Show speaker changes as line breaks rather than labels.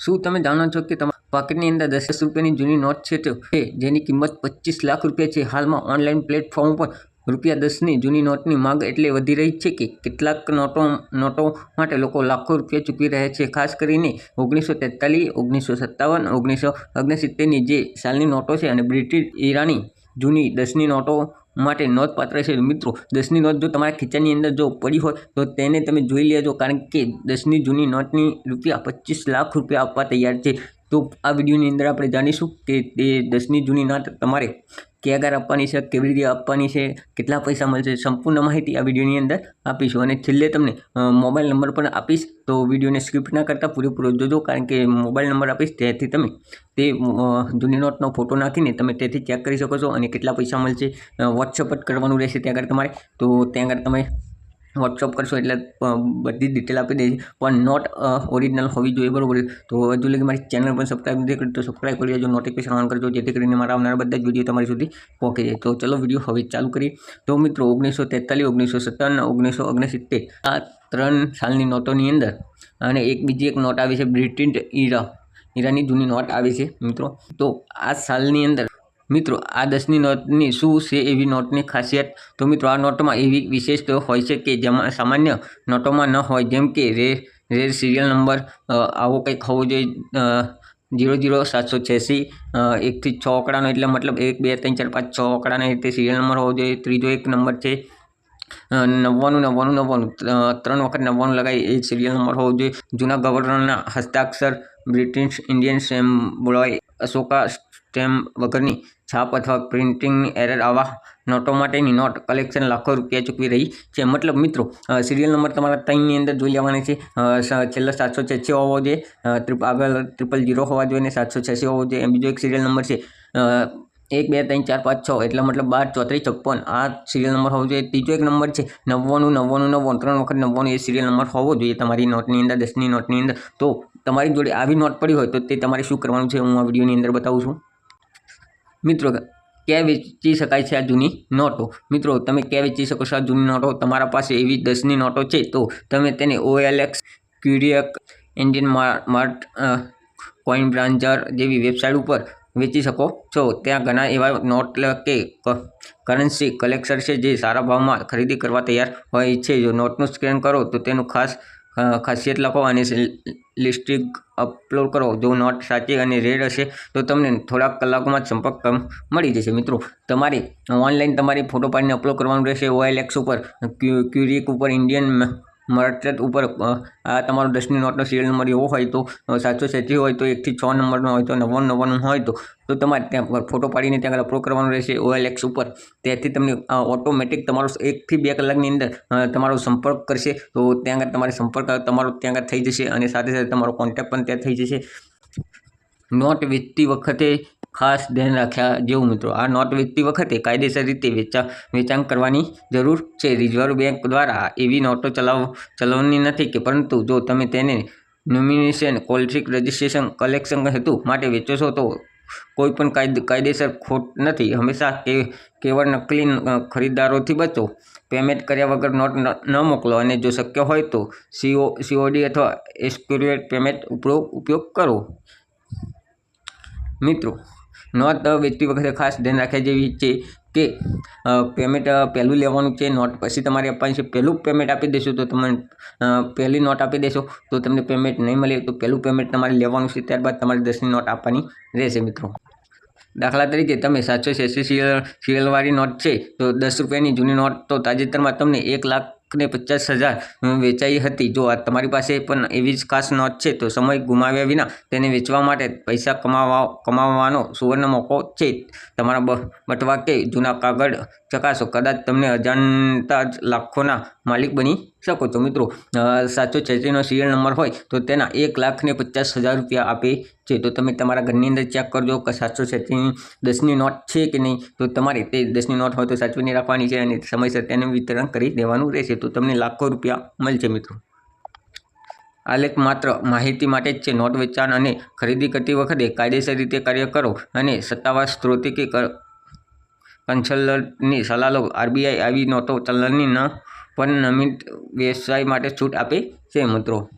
શું તમે જાણો છો કે તમારા પાકેટની અંદર દસ રૂપિયાની જૂની નોટ છે તો જેની કિંમત પચીસ લાખ રૂપિયા છે? હાલમાં ઓનલાઈન પ્લેટફોર્મ પર રૂપિયા દસની જૂની નોટની માંગ એટલે વધી રહી છે કે કેટલાક નોટો નોટો માટે લોકો લાખો રૂપિયા ચૂકવી રહ્યા છે. ખાસ કરીને ઓગણીસો તેતાલીસ, ઓગણીસો સત્તાવન, ઓગણીસો ઓગણસિત્તેરની જે સાલની નોટો છે અને બ્રિટિશ ઈરાની જૂની દસની નોટો માટે નોંધપાત્ર છે. મિત્રો, દસની નોટ જો તમારા ખીચાની અંદર જો પડી હોય, તો તેને તમે જોઈ લેજો. કારણ કે દસની જૂની નોટની રૂપિયા પચીસ લાખ રૂપિયા આપવા તૈયાર છે. તો આ વિડીયોની અંદર આપણે જાણીશું કે તે દસની જૂની નોટ તમારે ક્યાં આગળ આપવાની છે, કેવી રીતે આપવાની છે, કેટલા પૈસા મળશે સંપૂર્ણ માહિતી આ વિડીયોની અંદર આપીશું. અને છેલ્લે તમને મોબાઈલ નંબર પણ આપીશ, તો વિડીયોને સ્કીપ ના કરતાં, પૂરેપૂરો જોજો, કારણ કે મોબાઈલ નંબર આપીશ ત્યાંથી તમે તે જૂની નોટનો ફોટો નાખીને તમે તેથી ચેક કરી શકો છો, અને કેટલા પૈસા મળશે વોટ્સઅપ જ કરવાનું રહેશે ત્યાં આગળ તમારે. તો ત્યાં આગળ તમે વોટ્સઅપ કરશો એટલે બધી ડિટેલ આપી દે પણ નોટ ઓરિજિનલ હોવી જોઈએ, બરાબર તો હજુ લગી મારી ચેનલ પણ સબસ્ક્રાઈબ નથી કરી, તો સબસ્ક્રાઈબ કરી દેજો નોટિફિકેશન ઓન કરજો, જેથી કરીને મારા આવનારા બધા જ વીડિયો તમારી સુધી પહોંચી જાય. તો ચલો વીડિયો હવે ચાલુ કરીએ. તો મિત્રો, ઓગણીસો તેતાલીસ, ઓગણીસો સત્તાવન, ઓગણીસો ઓગણસિત્તેર, આ ત્રણ સાલની નોટોની અંદર અને એક બીજી એક નોટ આવી છે બ્રિટિશ ઈરા ઈરાની જૂની નોટ આવી છે, મિત્રો. તો આ સાલની અંદર મિત્રો, આ દસની નોટની શું છે એવી નોટની ખાસિયત? તો મિત્રો, આ નોટમાં એવી વિશેષ હોય છે કે જેમાં સામાન્ય નોટોમાં ન હોય, જેમ કે રે, રેર સિરિયલ નંબર આવો કંઈક હોવો જોઈએ જીરો જીરો સાતસો છ્યાસી એકથી છ આંકડાનો, એટલે મતલબ એક, બે, ત્રણ, ચાર, પાંચ, છ આંકડાનો રીતે સિરિયલ નંબર હોવો જોઈએ. ત્રીજો એક નંબર છે નવ્વાણું નવ્વાણું નવ્વાણું ત્રણ વખત નવ્વાણું લગાવી એ સિરિયલ નંબર હોવો જોઈએ. જૂના ગવર્નરના હસ્તાક્ષર, બ્રિટિશ ઇન્ડિયન સેમ્બોલોય અશોકા સ્ટેમ્પ વગરની છાપ અથવા પ્રિન્ટિંગની એરર આવા નોટો માટેની નોટ કલેક્શન લાખો રૂપિયા ચૂકવી રહી છે. મતલબ મિત્રો સિરિયલ નંબર તમારા ત્રણની અંદર જોઈ લેવાની છે. છેલ્લો સાતસો છ્યાસી હોવો જોઈએ. ત્રિપ, આગળ ટ્રિપલ ઝીરો હોવા જોઈએ અને સાતસો છ્યાસી હોવો જોઈએ. એમ બીજો એક સિરિયલ નંબર છે. એક, બે, ત્રણ, ચાર, પાંચ, છ. એટલે મતલબ બાર, ચોત્રીસ, છપ્પન. આ સિરિયલ નંબર હોવો જોઈએ. ત્રીજો એક નંબર છે. નવ્વાણું નવ્વાણું નવ્વાણું. ત્રણ વખત નવ્વાણું એ સિરિયલ નંબર હોવો જોઈએ તમારી નોટની અંદર, દસની નોટની અંદર. તો તમારી જોડે આવી નોટ પડી હોય તો તે તમારે શું કરવાનું છે? હું આ વિડીયોની અંદર બતાવું છું. મિત્રો, ક્યાં વેચી શકાય છે આ જૂની નોટો? મિત્રો, તમે ક્યાં વેચી શકો છો આ જૂની નોટો? તમારા પાસે એવી દસની નોટો છે, તો તમે તેને ઓએલએક્સ, ક્યુરિયક ઇન્ડિયન માર્ટ કોઈન બ્રાન્ચર જેવી વેબસાઇટ ઉપર વેચી શકો છો. ત્યાં ઘણા એવા નોટ કે કરન્સી કલેક્ટર છે, જે સારા ભાવમાં ખરીદી કરવા તૈયાર હોય છે. જો નોટનું સ્કેન કરો, તો તેનું ખાસ ખાસિયત લખો અને લિસ્ટિંગ અપલોડ કરો. જો નોટ સાચી અને રેડ હશે, તો તમને થોડાક કલાકોમાં સંપર્ક મળી જશે. મિત્રો, તમારે ઓનલાઈન તમારી ફોટો પાડીને અપલોડ કરવાનું રહેશે. ઓએલએક્સ ઉપર, ક્યુ, ક્યુરિક ઉપર, ઇન્ડિયન મર્ચન્ટ ઉપર આ તમારો દસની નોટનો સિરિયલ નંબર એવો હોય તો સાતસો છ્યાસી હોય તો એકથી છ નંબરનો હોય તો નવ્વાણું નવ્વાણું હોય તો તો તમારે ત્યાં ફોટો પાડીને ત્યાં આગળ અપલોડ કરવાનું રહેશે ઓએલએક્સ ઉપર. ત્યાંથી તમને ઓટોમેટિક તમારો એકથી બે કલાકની અંદર તમારો સંપર્ક કરશે. તો ત્યાં આગળ તમારે સંપર્ક તમારો ત્યાં આગળ થઈ જશે અને સાથે સાથે તમારો કોન્ટેક્ટ પણ ત્યાં થઈ જશે. નોટ વેચતી વખતે ખાસ ધ્યાન રાખ્યા જેવું મિત્રો. આ નોટ વેચતી વખતે કાયદેસર રીતે વેચા, વેચાણ કરવાની જરૂર છે. રિઝર્વ બેંક દ્વારા એવી નોટો ચલાવ ચલાવવાની નથી કે પરંતુ જો તમે તેને નોમિનેશન, કોલ્ટ્રિક રજિસ્ટ્રેશન, કલેક્શન હેતુ માટે વેચો છો તો કોઈ પણ કાયદે, કાયદેસર ખોટ નથી. હંમેશા કે, કેવળ નકલી ખરીદદારોથી બચો. પેમેન્ટ કર્યા વગર નોટ ન મોકલો અને જો શક્ય હોય તો સીઓ, સીઓડી અથવા એસ્ક્યુરેટ પેમેન્ટ ઉપયોગ કરો. મિત્રો નોટ વેચતી વખતે ખાસ ધ્યાન રાખવા જેવી છે કે પેમેન્ટ પહેલું લેવાનું છે, નોટ પછી તમારે આપવાની છે. પહેલું પેમેન્ટ આપી દેશો તો તમને પહેલી નોટ આપી દેશો તો તમને પેમેન્ટ નહીં મળે. તો પહેલું પેમેન્ટ તમારે લેવાનું છે, ત્યારબાદ તમારે દસની નોટ આપવાની રહેશે મિત્રો. દાખલા તરીકે તમે સાતસો છ્યાસી સિરિયલ, સિરિયલવાળી નોટ છે, તો દસ રૂપિયાની જૂની નોટ તો તાજેતરમાં તમને એક લાખ ને પચાસ હજાર વેચાઈ હતી. જો તમારી પાસે પણ એવી જ ખાસ નોટ છે, તો સમય ગુમાવ્યા વિના તેને વેચવા માટે પૈસા કમાવા, કમાવાનો સુવર્ણ મોકો છે. તમારા બટવા કે જૂના કાગળ ચકાસો. કદાચ તમને અજાણતા જ લાખોના માલિક બની શકો છો મિત્રો. સાતસો છ્યાસીનો સિરિયલ નંબર હોય તો તેના એક લાખ ને પચાસ હજાર રૂપિયા આપે છે. તો તમે તમારા ઘરની અંદર ચેક કરજો કે સાતસો છ્યાસીની દસની નોટ છે કે નહીં. તો તમારે તે દસની નોટ હોય તો સાચવીને રાખવાની છે અને સમયસર તેને વિતરણ કરી દેવાનું રહેશે. તો તમને લાખો રૂપિયા મળશે મિત્રો. આ લેખ માત્ર માહિતી માટે જ છે. નોટ વેચાણ અને ખરીદી કરતી વખતે કાયદેસર રીતે કાર્ય કરો અને સત્તાવાર સ્ત્રોતે કે ક- કન્સલ્ટન્ટની સલાહ લો. આરબીઆઈ આવી નોટો ચલણની ન, પણ નમિત વ્યવસાય માટે છૂટ આપે છે, મિત્રો.